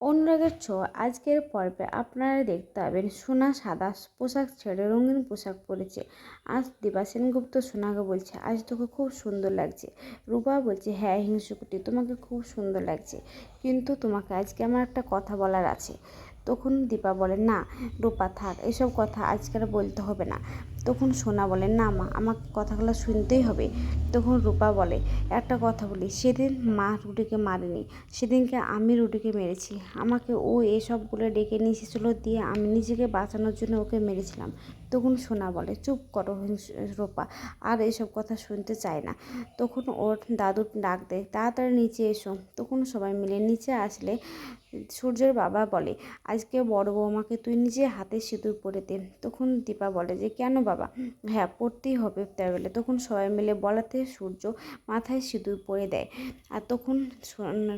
অনুরাগের ছোঁয়া। আজকের পর্বে আপনারা দেখতে পাবেন সোনা সাদা পোশাক ছেড়ে রঙিন পোশাক পরেছে। আজ দিবা সেনগুপ্ত সোনাকে বলছে, আজ তোকে খুব সুন্দর লাগছে। রূপা বলছে হ্যাঁ হিংসুকুটি তোমাকে খুব সুন্দর লাগছে। কিন্তু তোমাকে আজকে আমার একটা কথা বলার আছে। তখন দীপা বলে, না, রূপা, থাক, এসব কথা আজকে আর বলতে হবে না। তখন সোনা বলে, না মা আমাকে কথাগুলো শুনতেই হবে। তখন রূপা বলে, একটা কথা বলি, সেদিন মা রুটিকে মারেনি, সেদিনকে আমি রুটিকে মেরেছি। আমাকে ও এসবগুলো ডেকে নিয়ে এসেছিল দিয়ে আমি নিজেকে বাঁচানোর জন্য ওকে মেরেছিলাম। তখন সোনা বলে, চুপ করো রূপা, আর এসব কথা শুনতে চায় না। তখন ওর দাদু ডাক দেয়, তাড়াতাড়ি নিচে এসো। তখন সবাই মিলে নিচে আসলে সূর্যের বাবা বলে, আজকে বড় বৌমাকে তুই নিজে হাতে সিঁদুর পরে দে। তখন দীপা বলে যে, কেন বাবা হ্যাঁ পড়তেই হবে তাই তখন সবাই মিলে বলাতে সূর্য মাথায় সিঁদুর পরে দেয়। আর তখন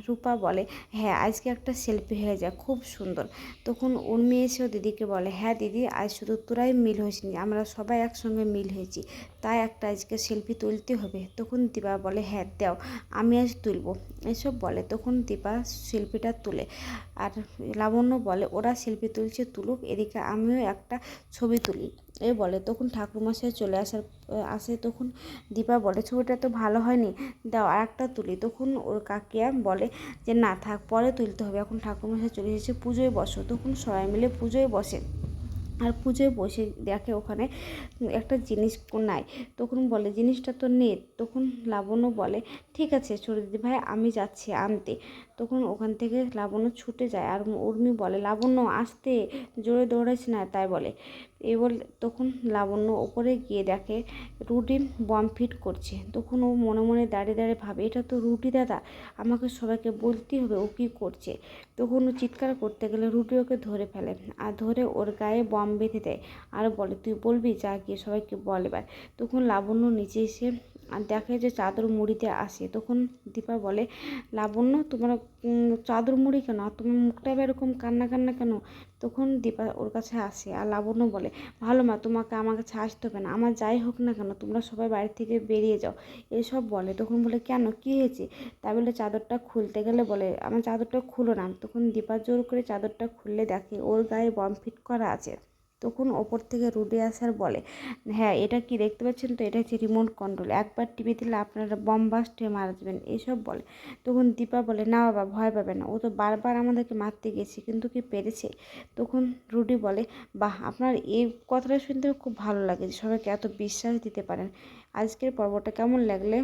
রূপা বলে হ্যাঁ আজকে একটা সেলফি হয়ে যায় খুব সুন্দর। তখন উর্মি এসেও দিদিকে বলে হ্যাঁ দিদি, আজ শুধু তোরাই মিল হয়েছিনি আমরা সবাই একসঙ্গে মিল হয়েছি, তাই একটা আজকে সেলফি তুলতে হবে। তখন দীপা বলে হ্যাঁ দাও, আমি আজ তুলবো। এসব বলে, তখন দীপা সেলফিটা তুলে। আর লাবণ্য বলে, ওরা সেলফি তুলছে, তুলুক, এদিকে আমিও একটা ছবি তুলি। এ বলে, তখন ঠাকুরমশাই চলে আসার, আসে তখন দীপা বলে, ছবিটা তো ভালো হয়নি, দাও আর একটা তুলি। তখন ওর কাকিয়া বলে যে, না থাক, পরে তুলতে হবে। এখন ঠাকুরমশাই চলে এসেছে পুজোয় বসো। তখন সবাই মিলে পুজোয় বসে। আর পুজোয় বসে দেখে ওখানে একটা জিনিস নাই। তখন বলে, জিনিসটা তো নে তখন লাবণ্য বলে, ঠিক আছে ছোটো দিদি ভাই, আমি যাচ্ছি আনতে। তখন ওখান থেকে লাবণ্য ছুটে যায় আর উর্মি বলে, লাবণ্য, আসতে? জোরে দৌড়াইছে না? তাই বলে। এ বল তখন লাবণ্য ওপরে গিয়ে দেখে, রুটি বম ফিট করছে। তখন ও মনে মনে দাঁড়িয়ে দাঁড়িয়ে ভাবে, এটা তো রুটি দাদা, আমাকে সবাইকে বলতেই হবে ও কী করছে? তখন ও চিৎকার করতে গেলে রুটি ওকে ধরে ফেলে। আর ধরে ওর গায়ে বম বেঁধে দেয় আর বলে, তুই বলবি? যা গিয়ে সবাইকে বল এবার। তখন লাবণ্য নিচে এসে, আর দেখে যে চাদর মুড়িতে আসে। তখন দীপা বলে, লাবণ্য, তোমার চাদর মুড়ি কেন? আর তোমার মুখটা এবার এরকম কান্না কান্না কেন? তখন দীপা ওর কাছে আসে আর লাবণ্য বলে, ভালো মা, তোমাকে আমার কাছে আসতে হবে না। আমার যাই হোক না কেন, তোমরা সবাই বাড়ি থেকে বেরিয়ে যাও। এসব বলে। তখন বলে, কেন? কী হয়েছে? তাই বলে, চাদরটা খুলতে গেলে বলে, আমার চাদরটা খুলো না। তখন দীপা জোর করে চাদরটা খুললে দেখে, ওর গায়ে বম ফিট করা আছে। তখন ওপর থেকে রুডে আসার বলে। হ্যাঁ এটা কি দেখতে পাচ্ছেন তো? এটা হচ্ছে রিমোট কন্ট্রোল। একবার টিপে দিলে আপনারা বম বাস্টে মারা যাবেন এইসব বলে। তখন দীপা বলে, না বাবা, ভয় পাবে না। ও তো বারবার আমাদেরকে মারতে গেছে, কিন্তু কি পেরেছে? তখন রুডি বলে, বাহ, আপনার এই কথাটা শুনতে খুব ভালো লাগে যে সবাইকে এত বিশ্বাস দিতে পারেন। আজকের পর্বটা কেমন লাগলে?